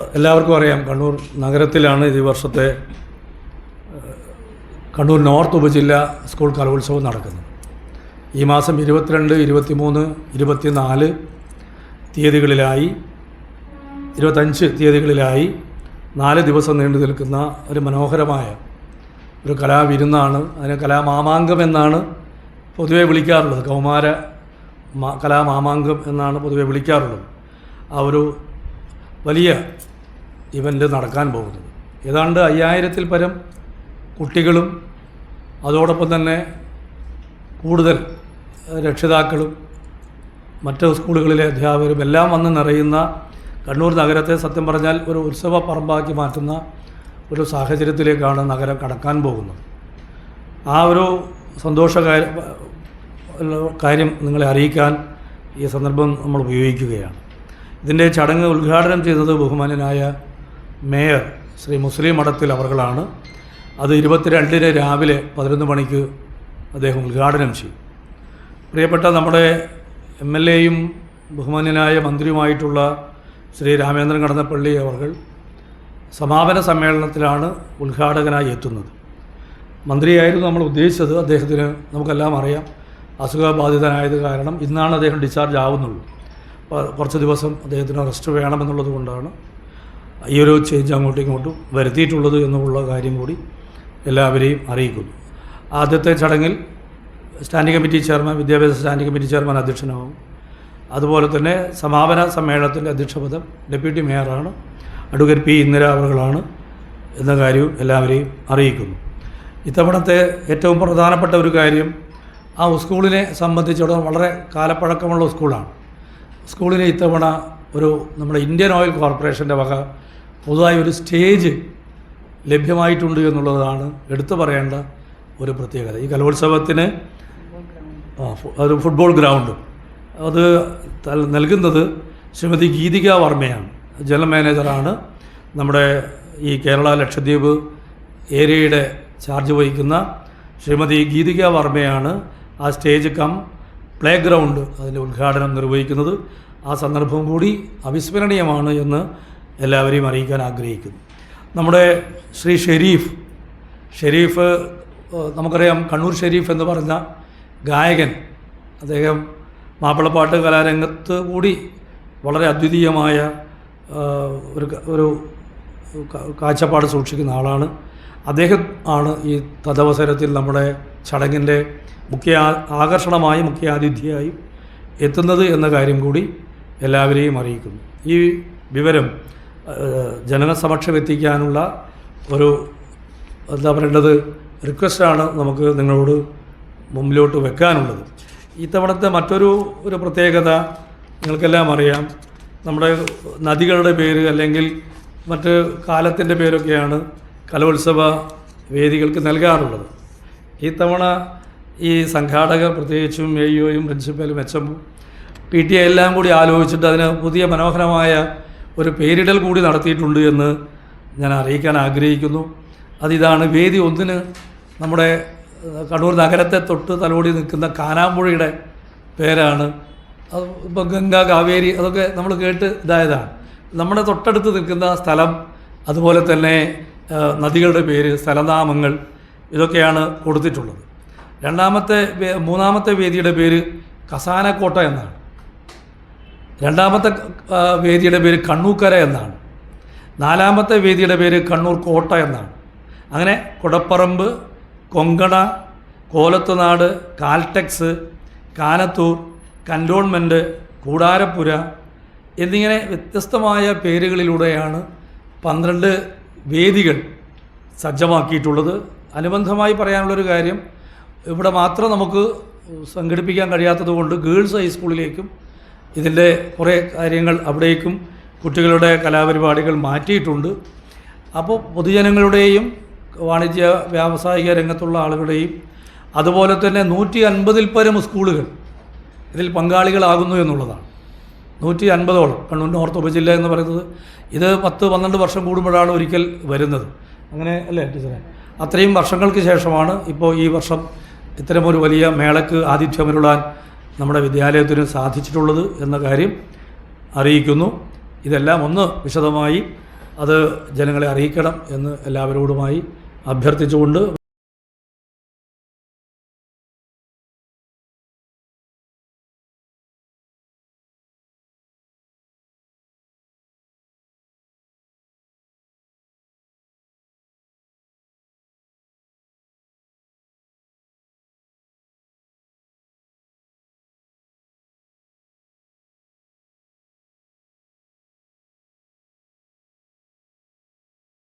എല്ലാവർക്കും അറിയാം കണ്ണൂർ നഗരത്തിലാണ് ഈ വർഷത്തെ കണ്ണൂർ നോർത്ത് ഉപജില്ല സ്കൂൾ കലോത്സവം നടക്കുന്നത്. ഈ മാസം ഇരുപത്തിരണ്ട് ഇരുപത്തിമൂന്ന് ഇരുപത്തിനാല് തീയതികളിലായി ഇരുപത്തഞ്ച് തീയതികളിലായി നാല് ദിവസം നീണ്ടു നിൽക്കുന്ന ഒരു മനോഹരമായ ഒരു കലാവിരുന്നാണ് അതിനെ കലാമാമാങ്കം എന്നാണ് പൊതുവെ വിളിക്കാറുള്ളത്. കൗമാര കലാമാമാങ്കം എന്നാണ് പൊതുവെ വിളിക്കാറുള്ളത്. ആ ഒരു വലിയ ഇവന്റ് നടക്കാൻ പോകുന്നത്. ഏതാണ്ട് അയ്യായിരത്തിൽ പരം കുട്ടികളും അതോടൊപ്പം തന്നെ കൂടുതൽ രക്ഷിതാക്കളും മറ്റ് സ്കൂളുകളിലെ അധ്യാപകരും എല്ലാം വന്ന് നിറയുന്ന കണ്ണൂർ നഗരത്തെ സത്യം പറഞ്ഞാൽ ഒരു ഉത്സവ പറമ്പാക്കി മാറ്റുന്ന ഒരു സാഹചര്യത്തിലേക്കാണ് നഗരം കടക്കാൻ പോകുന്നത്. ആ ഒരു സന്തോഷ കാര്യം നിങ്ങളെ അറിയിക്കാൻ ഈ സന്ദർഭം നമ്മൾ ഉപയോഗിക്കുകയാണ്. ഇതിന്റെ ചടങ്ങ് ഉദ്ഘാടനം ചെയ്തത് ബഹുമാനനായ മേയർ ശ്രീ മുസ്ലിം മഠത്തിൽ അവർകളാണ്. അത് ഇരുപത്തിരണ്ടിന് രാവിലെ പതിനൊന്ന് മണിക്ക് അദ്ദേഹം ഉദ്ഘാടനം ചെയ്യും. പ്രിയപ്പെട്ട നമ്മുടെ എം എൽ എയും ബഹുമാന്യനായ മന്ത്രിയുമായിട്ടുള്ള ശ്രീ രാമേന്ദ്രൻ കടന്നപ്പള്ളി അവർ സമാപന സമ്മേളനത്തിലാണ് ഉദ്ഘാടകനായി എത്തുന്നത്. മന്ത്രിയായിരുന്നു നമ്മൾ ഉദ്ദേശിച്ചത്. അദ്ദേഹത്തിന് നമുക്കെല്ലാം അറിയാം. അസുഖബാധിതനായത് കാരണം ഇന്നാണ് അദ്ദേഹം ഡിസ്ചാർജ് ആവുന്നുള്ളൂ. കുറച്ച് ദിവസം അദ്ദേഹത്തിന് റെസ്റ്റ് വേണമെന്നുള്ളത് കൊണ്ടാണ് ഈ ഒരു ചേഞ്ച് അങ്ങോട്ടും ഇങ്ങോട്ടും വരുത്തിയിട്ടുള്ളത് എന്നുള്ള കാര്യം കൂടി എല്ലാവരെയും അറിയിക്കുന്നു. ആദ്യത്തെ ചടങ്ങിൽ സ്റ്റാൻഡിംഗ് കമ്മിറ്റി ചെയർമാൻ വിദ്യാഭ്യാസ സ്റ്റാൻഡിംഗ് കമ്മിറ്റി ചെയർമാൻ അധ്യക്ഷനാവും. അതുപോലെ തന്നെ സമാപന സമ്മേളനത്തിന്റെ അധ്യക്ഷപദം ഡെപ്യൂട്ടി മേയറാണ് അഡ്വക്കേറ്റ് പി ഇന്ദിര അവറുകളാണ് എന്ന കാര്യവും എല്ലാവരെയും അറിയിക്കുന്നു. ഇത്തവണത്തെ ഏറ്റവും പ്രധാനപ്പെട്ട ഒരു കാര്യം ആ സ്കൂളിനെ സംബന്ധിച്ചിടത്തോളം വളരെ കാലപ്പഴക്കമുള്ള സ്കൂളാണ്. സ്കൂളിന് ഇത്തവണ ഒരു നമ്മുടെ ഇന്ത്യൻ ഓയിൽ കോർപ്പറേഷന്റെ വക പുതുതായി ഒരു സ്റ്റേജ് ലഭ്യമായിട്ടുണ്ട് എന്നുള്ളതാണ് എടുത്തു പറയേണ്ട ഒരു പ്രത്യേകത. ഈ കലോത്സവത്തിന് ഒരു ഫുട്ബോൾ ഗ്രൗണ്ട്. അത് നൽകുന്നത് ശ്രീമതി ഗീതിക വർമ്മയാണ്. ജനറൽ മാനേജറാണ് നമ്മുടെ ഈ കേരള ലക്ഷദ്വീപ് ഏരിയയുടെ ചാർജ് വഹിക്കുന്ന ശ്രീമതി ഗീതിക വർമ്മയാണ് ആ സ്റ്റേജ് കം പ്ലേ ഗ്രൗണ്ട് അതിന്റെ ഉദ്ഘാടനം നിർവഹിക്കുന്നത്. ആ സന്ദർഭം കൂടി അവിസ്മരണീയമാണ് എന്ന് എല്ലാവരെയും അറിയിക്കാൻ ആഗ്രഹിക്കുന്നു. നമ്മുടെ ശ്രീ ഷെരീഫ് ഷെരീഫ് നമുക്കറിയാം കണ്ണൂർ ഷെരീഫ് എന്ന് പറഞ്ഞ ഗായകൻ. അദ്ദേഹം മാപ്പിളപ്പാട്ട് കലാരംഗത്ത് കൂടി വളരെ അദ്വിതീയമായ ഒരു ഒരു കാഴ്ചപ്പാട് സൂക്ഷിക്കുന്ന ആളാണ്. അദ്ദേഹം ആണ് ഈ തദവസരത്തിൽ നമ്മുടെ ചടങ്ങിന്റെ മുഖ്യ ആകർഷണമായി മുഖ്യാതിഥിയായി എത്തുന്നത് എന്ന കാര്യം കൂടി എല്ലാവരെയും അറിയിക്കുന്നു. ഈ വിവരം ജനനസമക്ഷം എത്തിക്കാനുള്ള ഒരു എന്താ പറയേണ്ടത് റിക്വസ്റ്റാണ് നമുക്ക് നിങ്ങളോട് മുമ്പിലോട്ട് വെക്കാനുള്ളത്. ഇത്തവണത്തെ മറ്റൊരു ഒരു പ്രത്യേകത നിങ്ങൾക്കെല്ലാം അറിയാം. നമ്മുടെ നദികളുടെ പേര് അല്ലെങ്കിൽ മറ്റ് കാലത്തിന്റെ പേരൊക്കെയാണ് കലോത്സവ വേദികൾക്ക് നൽകാറുള്ളത്. ഈ തവണ ഈ സംഘാടകർ പ്രത്യേകിച്ചും എ ഇഒയും പ്രിൻസിപ്പലും എച്ച് പി ടി എല്ലാം കൂടി ആലോചിച്ചിട്ട് അതിന് പുതിയ മനോഹരമായ ഒരു പേരിടൽ കൂടി നടത്തിയിട്ടുണ്ട് എന്ന് ഞാൻ അറിയിക്കാൻ ആഗ്രഹിക്കുന്നു. അതിതാണ് വേദി ഒന്നിന് നമ്മുടെ കണ്ണൂർ നഗരത്തെ തൊട്ട് തലോടി നിൽക്കുന്ന കാനാമ്പുഴയുടെ പേരാണ്. അത് ഇപ്പോൾ ഗംഗ കാവേരി അതൊക്കെ നമ്മൾ കേട്ട് ഇതായതാണ്. നമ്മുടെ തൊട്ടടുത്ത് നിൽക്കുന്ന സ്ഥലം അതുപോലെ തന്നെ നദികളുടെ പേര് സ്ഥലനാമങ്ങൾ ഇതൊക്കെയാണ് കൊടുത്തിട്ടുള്ളത്. രണ്ടാമത്തെ മൂന്നാമത്തെ വേദിയുടെ പേര് കസാനക്കോട്ട എന്നാണ്. രണ്ടാമത്തെ വേദിയുടെ പേര് കണ്ണൂക്കര എന്നാണ്. നാലാമത്തെ വേദിയുടെ പേര് കണ്ണൂർ കോട്ട എന്നാണ്. അങ്ങനെ കുടപ്പറമ്പ് കൊങ്കണ കോലത്തുനാട് കാൽടെക്സ് കാനത്തൂർ കന്റോൺമെന്റ് കൂടാരപ്പുര എന്നിങ്ങനെ വ്യത്യസ്തമായ പേരുകളിലൂടെയാണ് പന്ത്രണ്ട് വേദികൾ സജ്ജമാക്കിയിട്ടുള്ളത്. അനുബന്ധമായി പറയാനുള്ളൊരു കാര്യം ഇവിടെ മാത്രം നമുക്ക് സംഘടിപ്പിക്കാൻ കഴിയാത്തത് കൊണ്ട് ഗേൾസ് ഹൈസ്കൂളിലേക്കും ഇതിന്റെ കുറേ കാര്യങ്ങൾ അവിടേക്കും കുട്ടികളുടെ കലാപരിപാടികൾ മാറ്റിയിട്ടുണ്ട്. അപ്പോൾ പൊതുജനങ്ങളുടെയും വാണിജ്യ വ്യാവസായിക രംഗത്തുള്ള ആളുകളുടെയും അതുപോലെ തന്നെ നൂറ്റി അൻപതിൽ പരം സ്കൂളുകൾ ഇതിൽ പങ്കാളികളാകുന്നു എന്നുള്ളതാണ്. നൂറ്റി അൻപതോളം കണ്ണൂർ നോർത്ത് ഉപജില്ല എന്ന് പറയുന്നത്. ഇത് പത്ത് പന്ത്രണ്ട് വർഷം കൂടുമ്പോഴാണ് ഒരിക്കൽ വരുന്നത്. അങ്ങനെ അല്ലേ ടീച്ചറെ? അത്രയും വർഷങ്ങൾക്ക് ശേഷമാണ് ഇപ്പോൾ ഈ വർഷം ഇത്തരമൊരു വലിയ മേളക്ക് ആതിഥ്യമരുളാൻ നമ്മുടെ വിദ്യാലയത്തിന് സാധിച്ചിട്ടുള്ളത് എന്ന കാര്യം അറിയിക്കുന്നു. ഇതെല്ലാം ഒന്ന് വിശദമായി അത് ജനങ്ങളെ അറിയിക്കണം എന്ന് എല്ലാവരോടുമായി അഭ്യർത്ഥിച്ചുകൊണ്ട്